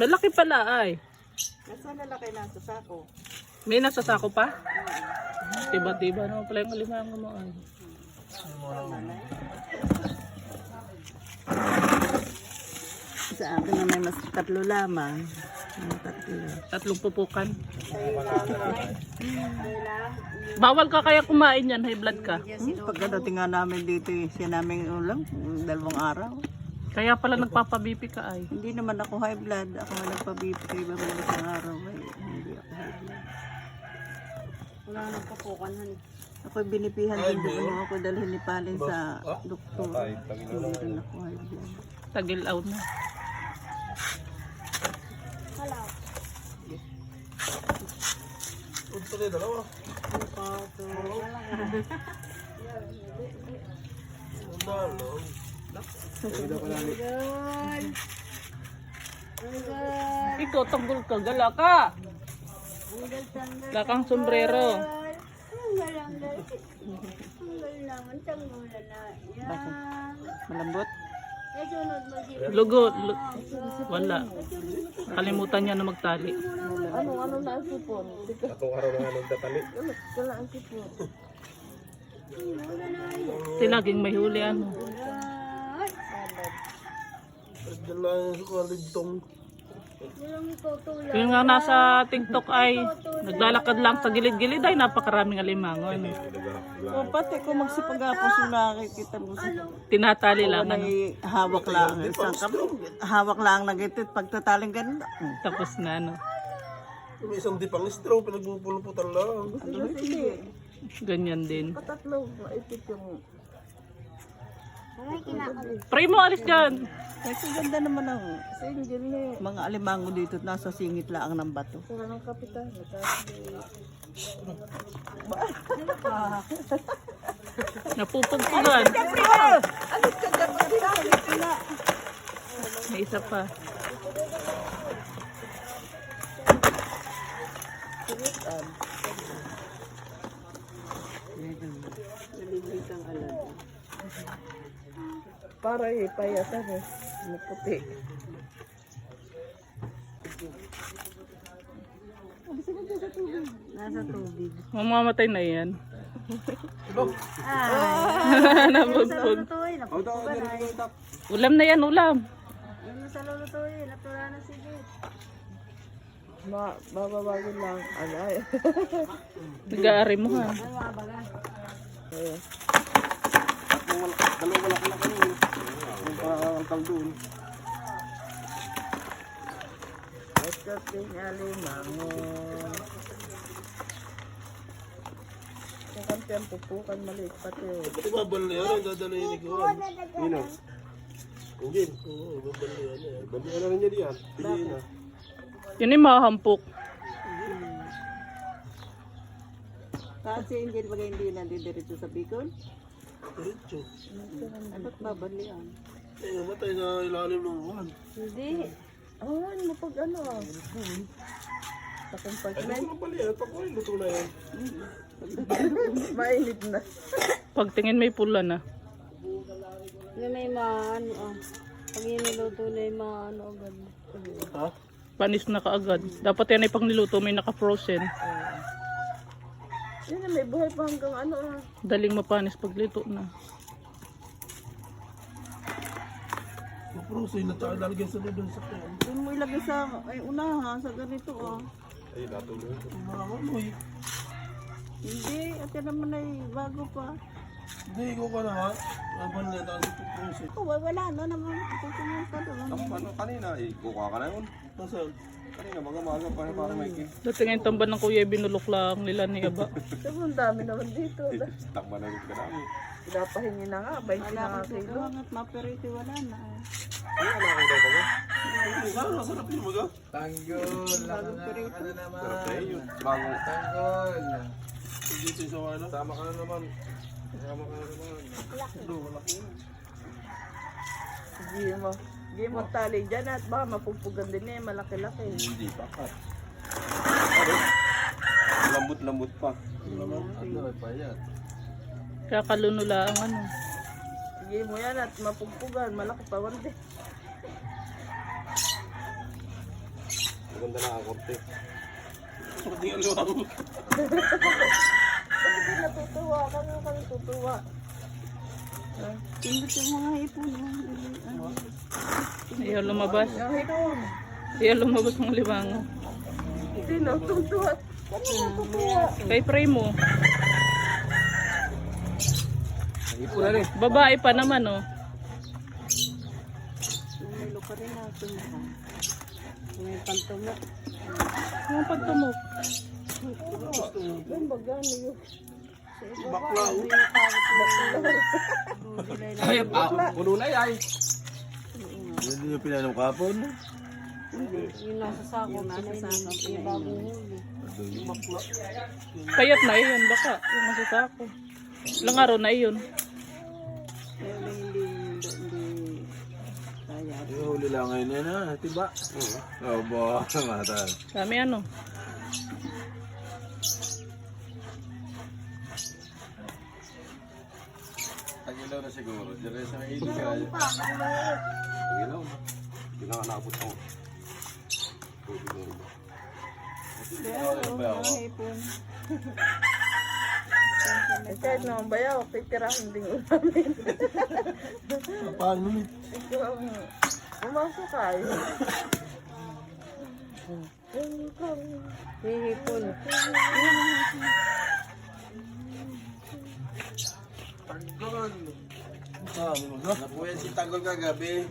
Malaki pala ay. Nasaan lalaki nasa sako? May nasa sako pa? Tiba-tiba naman pala yung alimango mo ay. Sa akin na may mas tatlo lamang. Tatlo. Tatlong pupukan. Bawal ka kaya kumain yan, high blood ka. Hmm, pagkadating nga namin dito, eh, siya namin ulam, dalawang araw. Kaya pala nagpapabipi ka ay. Hindi naman ako high blood. Ako nga nagpabibig kay iba mga isang araw. Ay, hindi ako high blood. Wala nang kapukan, han. Ako binipihan din doon nung ako dalhin ni Palin sa doktor. Hindi rin ako high blood. Tagil out na. Ikaw, tanggol ka, gala ka. Wala kang sombrero. Bakit? Malambot? Lugo, lu- wala. Kalimutan niya na magtali. Ano, ano na ang sipon? Atong araw na nga nagtatali. Wala ang sipon. Si laging may huli ano. Dala yung kalintong. Yung nga nasa TikTok ay naglalakad lang sa gilid-gilid ay napakaraming alimango. Ano. O pati kung magsipagapos yung nakikita mo sa Tinatali lang. Ano. may hawak lang. Isang kami, hawak lang nagitit pagtataling ganun. Tapos na ano. May isang dipang straw, pinagbupuluputan lang. Ano hindi? Ganyan din. Patatlo, maipit yung... Pray mo, alis dyan. Kasi ganda naman ang mga alimango dito nasa singit lang ng bato. Wala nang kapitan. Napupugpugan. May isa pa. Nalilitan alad. Para ipayatan eh. Maputi. Nasa tubig. Mamamatay na yan. Ah, Nabugbog. Ulam na yan, ulam. Yun sa tuloy, natura na si Jit. Ma, bababagin lang. Ano ay. Nag-aari mo ha. Eh, Dalawa wala ka na kayo. Paangkal doon. Ito ting alimango. kung kanti ang pupukan, maliit pati. oh. Pati babal na yan, ang dadala yung iguan. Nino? Hindi. Oo, babal na yan. Babal na rin niya diyan. Pili na. Yun yung mahampok. Kasi hindi bagay hindi nandidiretso sa Bicol. Diretso. Ay, ba't babalian? Eh, namatay sa ilalim ng uwan. Hindi. Oh, ano mo pag ano. Sa Ay, compartment. ano pala yan? Pag kuhin, luto na yan. Mainit na. Pagtingin may pula na. Yung may maano ah. Pag iniluto na yung maano agad. Ha? Panis na kaagad. Dapat yan ay pag niluto may naka-frozen. Yan na, may buhay pa hanggang ano ah. Daling mapanis pag luto na. Maprosoy na tayo lalagyan sa doon sa kaya. Doon mo ilagay sa ay unahan sa ganito ah. Ay, natuloy. Nakakamoy. Hindi, at yan naman ay bago pa. Hindi, ikaw ka na ha. Laban na tayo sa puprosoy. Oh, wala no naman. Tutungan pa doon. Ano kanina, eh, kukuha ka na yun. Nasaan? Kanina, maga-maga pa rin para may kin. Dating yung tamban ng kuya, binulok lang nila ni Aba. Sobrang dami naman dito. Takba na rin ka namin. Pinapahingi na nga, 20 Wala na nga akong kilo. tutungan at maperiti wala na. Ay, wala ko daw baga. Saan? Masarap yung maga. Bagong perito. Pero tayo yun. Bago. Dito sa ano? Tama ka na naman. Tama ka na naman. Ko. Hindi mo. Hindi mo tali dyan at baka mapupugan din eh, malaki-laki. Hindi pa ka. Lambot-lambot pa. Ano, payat. Kaya kalunula ang ano. Sige mo yan at mapupugan, malaki pa wante. Maganda na ang korte. Pati ang luwang. Hindi natutuwa. Kami kami tutuwa. Tingnan yung mga ipon. Ayaw lumabas. Ayaw lumabas ng limango. Sino? Tutuwa. Kami natutuwa. Kay na rin. Babae pa naman oh. Ka rin natin. May pantumok. Ang pagtumok. Ang baga niyo. Bakla. oh. Ay, ah, puno na yan. Hindi nyo pinanong kapon. Yung nasa sako. Nasa sako. Yung bagong huli. Kayat na iyon baka. Yung nasa sako. Ilang araw na iyon. Kaya lang hindi, hindi, kaya. Lang ngayon yan ha, tiba? Oo, oh, mata. Kami ano. Tagilaw na siguro. Diyan sa hindi ka. Tagilaw na. Hindi na nga naabot ako. Mga ipon. Kahit naman bayaw, pipirahan din namin. Paano? Ito ang umasok kayo. Hihipon. Ah, mga. Napuyan si Tagol kagabi.